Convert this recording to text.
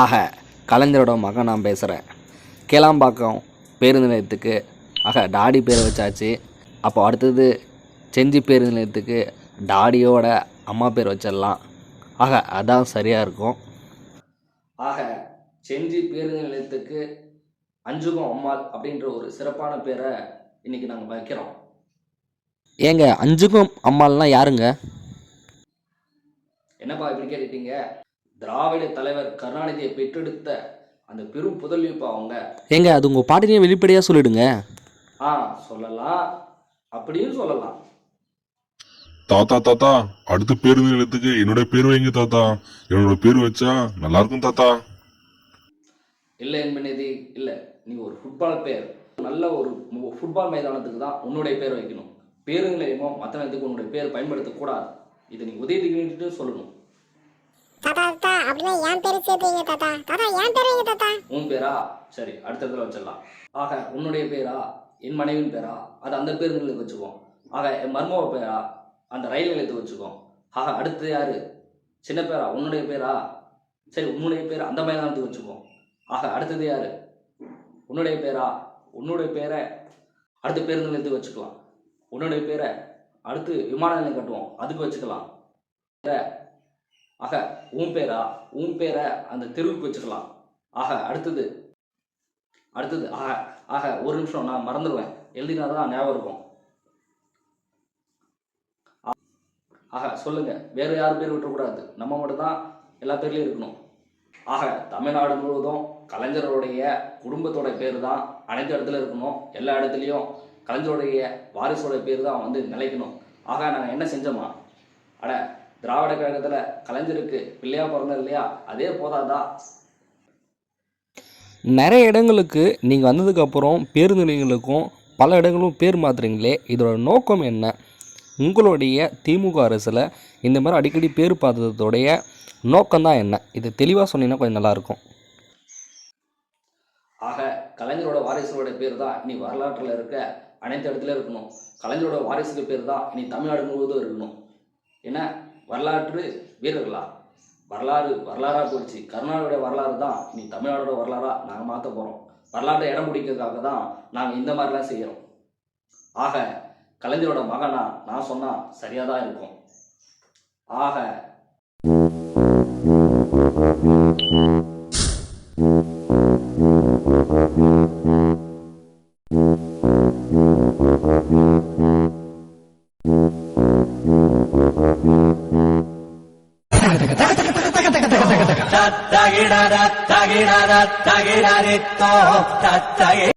ஆக கலைஞரோட மகன் நான் பேசுகிறேன் கேளாம்பாக்கம் பேருந்து நிலையத்துக்கு. ஆக டாடி பேர் வச்சாச்சு. அப்போ அடுத்தது செஞ்சி பேருந்து நிலையத்துக்கு டாடியோட அம்மா பேர் வச்சிடலாம். ஆக அதான் சரியாக இருக்கும். ஆக செஞ்சி பேருந்து நிலையத்துக்கு அஞ்சுகம் அம்மாள் அப்படின்ற ஒரு சிறப்பான பேரை இன்னைக்கு நாங்கள் வைக்கிறோம். ஏங்க அஞ்சுகம் அம்மாள்லாம் யாருங்க? என்னப்பா இப்படி கேட்டுட்டீங்க? திராவிட தலைவர் கருணாநிதியை பெற்றெடுத்த அந்த பெரும் புதல்விப்பா அவங்க. ஏங்க அது உங்கள் பாட்டினையே வெளிப்படையாக சொல்லிடுங்க. ஆ சொல்லலாம். அப்படியும் சொல்லலாம். தாத்தா தாத்தா அடுத்த பேருந்து நிலையத்துக்கு என்னோட பேர் வைங்க தாத்தா. என்னோட பேர் வச்சா நல்லா இருக்கும் தாத்தா. இல்லை என்பனதி இல்லை. நீ ஒரு ஃபுட்பால் பேர் நல்ல ஒரு ஃபுட்பால் மைதானத்துக்கு தான் உன்னுடைய பேர் வைக்கணும். பேருந்து நிலையமோ மற்ற நேரத்துக்கு உன்னுடைய பேர் பயன்படுத்தக்கூடாது. இதை நீ உதயதிகிட்டு சொல்லணும். தாத்தா தாத்தா அப்படியே என் பேரு சேர்த்தீங்க தாத்தா. தாத்தா என் பேரு தாத்தா. உன் பேரா? சரி அடுத்த இடத்துல வச்சிடலாம். ஆக உன்னுடைய பேரா? என் மனைவியின் பேரா? அது அந்த பேருந்து நிலையத்துக்கு வச்சுக்குவோம். ஆக என் மர்மவ பேரா? அந்த ரயில் நிலையத்துக்கு வச்சுக்குவோம். ஆக அடுத்து யாரு? சின்ன பேரா? உன்னுடைய பேரா? சரி உன்னுடைய பேர் அந்த மைதானத்துக்கு வச்சுக்குவோம். ஆக அடுத்தது யாரு? உன்னுடைய பேரா? உன்னுடைய பேரை அடுத்த பேருந்து நிலையத்துக்கு வச்சுக்கலாம். உன்னுடைய பேரை அடுத்து விமான நிலையம் கட்டுவோம். அதுக்கு வச்சுக்கலாம். ஆக உன் பேரா? உன் பேரை அந்த தெருவுக்கு வச்சுக்கலாம். ஆக அடுத்தது. அடுத்தது. ஆக ஆக ஒரு நிமிஷம் நான் மறந்துடுவேன் எழுதினா தான் ஞாபகம் இருக்கும். ஆ- ஆக சொல்லுங்க. வேற யார் பேர் விட்டுறக்கூடாது. நம்ம மட்டும் தான் எல்லா பேர்லயும் இருக்கணும். ஆக தமிழ்நாடு முழுவதும் கலைஞருடைய குடும்பத்தோட பேர் தான் அனைத்து இடத்துல இருக்கணும். எல்லா இடத்துலையும் கலைஞருடைய வாரிசோட பேர் தான் வந்து நிலைக்கணும். ஆக நாங்கள் என்ன செஞ்சோமா? அட திராவிட கழகத்தில் கலைஞருக்கு பிள்ளையா பிறந்தது இல்லையா? அதே போதாதா? நிறைய இடங்களுக்கு நீங்கள் வந்ததுக்கப்புறம் பேருந்து நிலையங்களுக்கும் பல இடங்களும் பேர் மாத்துறீங்களே. இதோட நோக்கம் என்ன? உங்களுடைய திமுக அரசில் இந்த மாதிரி அடிக்கடி பேர் பார்த்ததோடைய நோக்கம்தான் என்ன? இது தெளிவாக சொன்னீங்கன்னா கொஞ்சம் நல்லாயிருக்கும் ஆக கலைஞரோட வாரிசுகளோட பேர் தான் இனி வரலாற்றில் இருக்க அனைத்து இடத்துல இருக்கணும். கலைஞரோட வாரிசுக்கு பேர் தான் இனி தமிழ்நாடு முழுவதும் இருக்கணும். என்ன? வரலாற்று வீரர்களா? வரலாறு வரலாறாக போயிடுச்சு கருணாநிதியோட வரலாறு தான் நீ தமிழ்நாடோட வரலாறா நாங்கள் மாற்ற போகிறோம் வரலாற்றை இடம் பிடிக்கிறதுக்காக தான் நாங்கள் இந்த மாதிரிலாம் செய்கிறோம் ஆக கலைஞரோட மகனா நான் சொன்னால் சரியாக தான் இருக்கும். ஆக ತತ್ತಗಿಡ ತತ್ತಗಿಡ ತತ್ತಗಿಡ ರಿತ್ತೋ ತತ್ತಗಿ